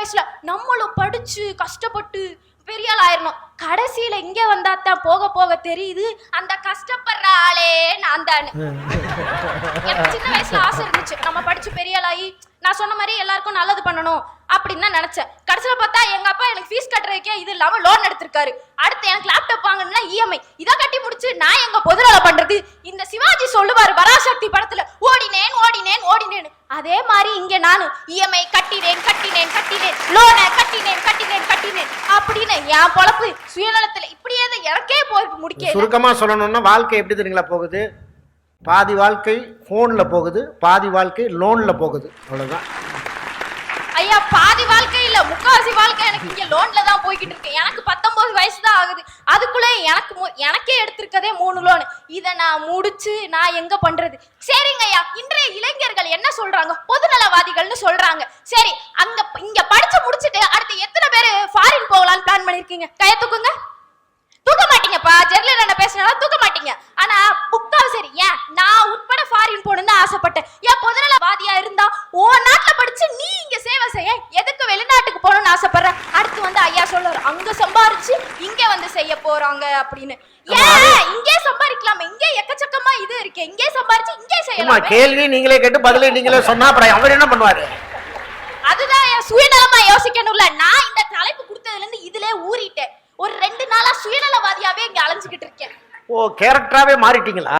வயசுல நம்மளும் படிச்சு கஷ்டப்பட்டு பெரிய ஆள் ஆயிரணும். கடைசியில இங்க வந்தா தான் போக போக தெரியுது அந்த கஷ்டப்படுற ஆளே நான் தான் எனக்கு சின்ன வயசுல ஆசை இருந்துச்சு. நம்ம படிச்சு பெரிய ஆளாகி நான் சொன்ன மாதிரி எல்லாருக்கும் நல்லது பண்ணணும் அப்படின்னு தான் நினைச்சேன். கடைசியில பார்த்தா எங்க அப்பா எனக்கு ஃபீஸ் கட்டுறதுக்கே இது இல்லாம லோன் எடுத்திருக்காரு. அடுத்து எனக்கு லேப்டாப் வாங்கணும்னா இஎம்ஐ இதை கட்டி முடிச்சு நான் எங்க பொதுநல பண்றது? இந்த சிவாஜி சொல்லுவாரு பராசக்தி படத்துல அதே மாதிரி இங்க நானு இஎம்ஐ கட்டினேன் கட்டினேன் கட்டினேன். லோனை கட்டினேன் கட்டினேன் கட்டினேன். அப்படின்னு என் பொழப்பு சுயநலத்துல இப்படியே தான் எனக்கே போய் முடிக்க சுருக்கமா சொல்லணும்னா வாழ்க்கை எப்படி தெரியுங்களா போகுது? பாதி வாழ்க்கை ஃபோன்ல போகுது பாதி வாழ்க்கை லோன்ல போகுது. அவ்வளவுதான். ஐயா பாதி வாழ்க்கை இல்ல முக்காவாசி வாழ்க்கை எனக்கு இங்க லோன்ல தான் போய்கிட்டு இருக்கு. எனக்கு பத்தொன்பது வயசு தான் ஆகுது. அதுக்குள்ள எனக்கு எனக்கே எடுத்திருக்கதே மூணு லோன் இத நான் முடிச்சு நான் எங்க பண்றது? சரிங்க இன்றைய இளைஞர்கள் என்ன சொல்றாங்க? பொதுநலவாதிகள்னு சொல்றாங்க. சரி அங்க இங்க படிச்சு முடிச்சிட்டு அடுத்து எத்தனை பேர் ஃபாரின் போகலாம்னு பிளான் பண்ணிருக்கீங்க? கைய தூக்குங்க. தூக்க மாட்டீங்கப்பா. ஜெர்லின் என்ன பேசினாலும் தூக்க மாட்டீங்க. ஆனா புக்காவ சரி. ஏன்? நான் உட்பட ஃபாரின் போகணும்னு ஆசைப்பட்டேன். ஏன் பொதுநலவாதியா இருந்தா ஓ நாட்டுல படிச்சு நீ இங்க சேவை செய்ய. எதுக்கு வெளிநாட்டுக்கு போகணும்னு ஆசைப்படுற? அடுத்து வந்து ஐயா சொல்றாரு அங்க சம்பாரிச்சு இங்க வந்து செய்ய போறாங்க அப்படின்னு. ஏன்? இங்கே சம்பாதிக்கலாமே. இங்கே எக்கச்சக்கமா இது இருக்கு. இங்கே சம்பாரிச்சு இங்கே செய்யலாம். கேள்வி நீங்களே கேட்டு பதிலே நீங்களே சொன்னா அப்புறம் அவர் என்ன பண்ணுவாரு? அதுதான் சுயநலமா யோசிக்கணும்ல நான் இந்த தலைப்பு கொடுத்ததுல இருந்து இதுல ஊறிட்டேன். ஒரு ரெண்டு நாளா சுயநலவாதியாவே இங்க அலைஞ்சுக்கிட்டு இருக்கேன். ஓ கேரக்டராவே மாறிட்டீங்களா?